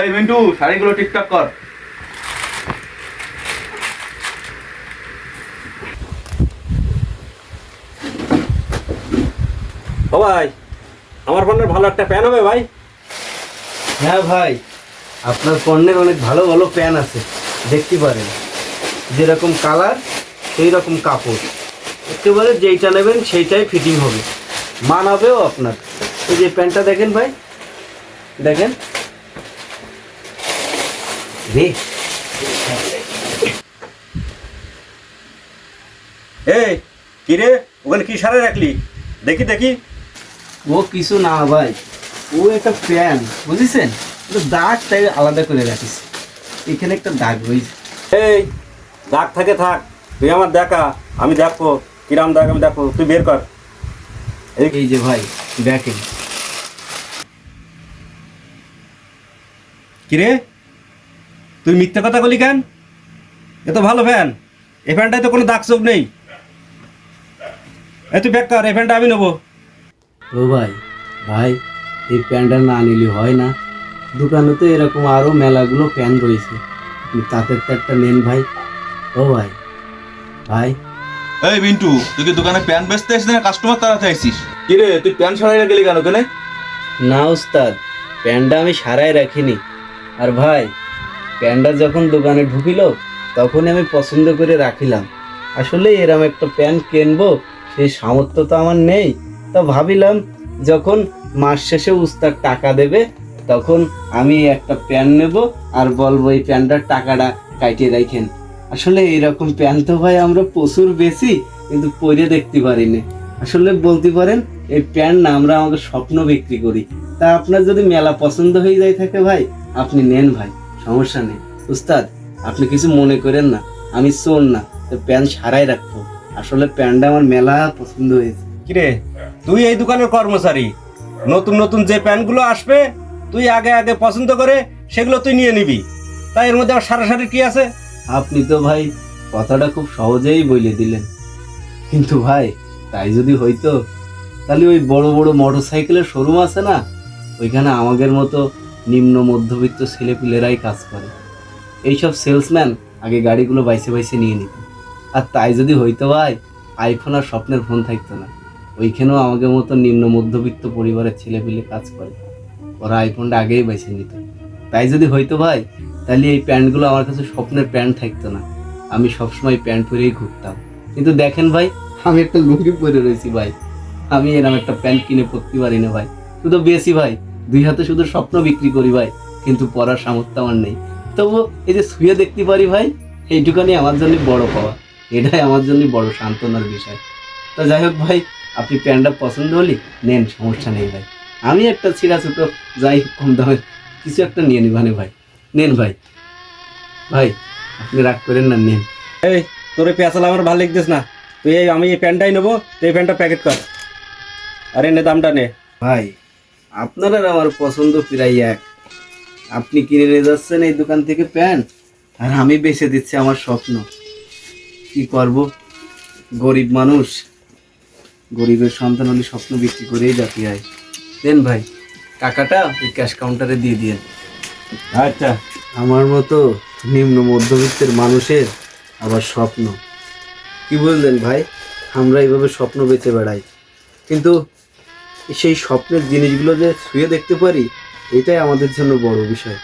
এই মিন্টু শাড়িগুলো ঠিকঠাক কর। ও ভাই আমার পণ্যের ভালো একটা প্যান হবে ভাই। হ্যাঁ ভাই আপনার পণ্যের অনেক ভালো ভালো প্যান আছে দেখতে পারেন। যেরকম কালার সেই রকম কাপড়। একেবারে যেইটা নেবেন সেইটাই ফিটিং হবে। মান মানাবেও আপনার। এই যে প্যান্টটা দেখেন ভাই দেখেন। রে এই কি রে? ওখানে কি সারে রাখলি? দেখি দেখি। ও কিছু না ভাই। ও একটা প্যান বুঝেছেন? দাগ তাই আলাদা করে রাখিস। এখানে একটা দাগ রয়েছে। এই দাগ থাকে থাক। তুই আমার দেখা আমি দেখব। কিরাম দাগ আমি দেখব? তুই বের কর। এই যে ভাই দেখেন। কি রে? তুই মিথ্যে কথা বলি কেন? এ তো ভালো ফ্যান এই ফ্যানটায় তো কোনো দাগ চোখ নেই। এই তুই ব্যাক কর এই ফ্যানটা আমি নেব। ও ভাই ভাই এই প্যান্টটা না নিলে হয় না। দোকানে তো এরকম আরও মেলাগুলো প্যান রয়েছে। তাদের তো একটা নেন ভাই। ও ভাই ভাই। এই মিন্টু তুই কি দোকানে প্যান্ট বেচতে আসিস না কাস্টমার তাড়াতে আসিস? কি রে তুই প্যান্ট ছাড়াই গেলি কেন ওখানে? না উস্তাদ প্যান্টটা আমি সারাই রাখিনি। আর ভাই প্যান্টটা যখন দোকানে ঢুকিল, তখনই আমি পছন্দ করে রাখিলাম। আসলে এরম একটা প্যান্ট কিনবো, সেই সামর্থ্য তো আমার নেই। তা ভাবিলাম, যখন মাস শেষে উস্তাদ টাকা দেবে, তখন আমি একটা প্যান্ট নেব আর বলব, এই প্যান্টটার টাকাটা কাটিয়ে রাখেন। আসলে এরকম প্যান্ট তো ভাই আমরা প্রচুর বেশি, কিন্তু পরে দেখতে পারি না আসলে বলতে পারেন, এই প্যান্ট না আমরা আমাদের স্বপ্ন বিক্রি করি। তা আপনার যদি মেলা পছন্দ হয়ে যায় থাকে ভাই, আপনি নেন ভাই। সমস্যা নেই। উস্তাদ আপনি কিছু মনে করেন না। আমি শোন না তো প্যান্ট সারাই রাখব। আসলে প্যান্টটা আমার মেলা পছন্দ হয়েছে। কি রে তুই এই দোকানের কর্মচারী। নতুন নতুন যে প্যান্টগুলো আসবে তুই আগে আগে পছন্দ করে সেগুলো তুই নিয়ে নিবি। তাই এর মধ্যে আবার সারাসারি কি আছে? আপনি তো ভাই কথাটা খুব সহজেই বলে দিলেন। কিন্তু ভাই তাই যদি হইতো তাহলে ওই বড় বড় মোটর সাইকেলের শোরুম আছে না? ওইখানে আমাদের মতো নিম্ন মধ্যবিত্ত ছেলেপিলেরাই কাজ করে। এইসব সেলসম্যান আগে গাড়িগুলো বাইসে বাইসে নিয়ে নিত। আর তাই যদি হইতো ভাই আইফোন আর স্বপ্নের ফোন থাকতো না। ওইখানেও আমাদের মতো নিম্ন মধ্যবিত্ত পরিবারের ছেলেপিলে কাজ করে। ওরা আইফোনটা আগেই বাইসে নিত। তাই যদি হইতো ভাই তাহলে এই প্যান্টগুলো আমার কাছে স্বপ্নের প্যান্ট থাকতো না। আমি সবসময় প্যান্ট পরেই ঘুরতাম। কিন্তু দেখেন ভাই, আমি একটা লুঙ্গি পরে রয়েছি ভাই। আমি এরকম একটা প্যান্ট কিনে পরতে পারি না ভাই। শুধু বেশি ভাই। দুই হাতে শুধু স্বপ্ন বিক্রি করি ভাই কিন্তু পরার সামর্থ্য আমার নেই। তবু এই যে শুয়ে দেখতে পারি ভাই এইটুখানি আমার জন্য বড় পাওয়া। এটাই আমার জন্য বড় সান্ত্বনার বিষয়। তো যাই হোক ভাই আপনি প্যান্টটা পছন্দ হলি নেন সমস্যা নেই ভাই। আমি একটা ছিঁড়া ছোটো যাই কম দামে কিছু একটা নিয়ে নিবানে ভাই। নেন ভাই। ভাই আপনি রাগ করেন না নেন। এই তোর এই পেঁচাল আমার ভালো লাগতেছ না। তুই এই আমি এই প্যান্টটাই নেব তুই এই প্যান্টটা প্যাকেট কর। আরে নে দামটা নে। ভাই আপনার আর আমার পছন্দ প্রায় এক। আপনি কিনে নিয়ে যাচ্ছেন এই দোকান থেকে প্যান্ট, আর আমি বেছে দিচ্ছি আমার স্বপ্ন। কি করব? গরিব মানুষ। গরিবের সন্তান হলে স্বপ্ন বিক্রি করেই যাতে হয় দেন ভাই, টাকাটা ওই ক্যাশ কাউন্টারে দিয়ে দিন আচ্ছা আমার মতো নিম্ন মধ্যবিত্তের মানুষের আবার স্বপ্ন। কি বললেন ভাই? আমরা এইভাবে স্বপ্ন বেঁচে বেড়াই। কিন্তু সেই স্বপ্নের জিনিসগুলো যে শুয়ে দেখতে পারি এটাই আমাদের জন্য বড় বিষয়।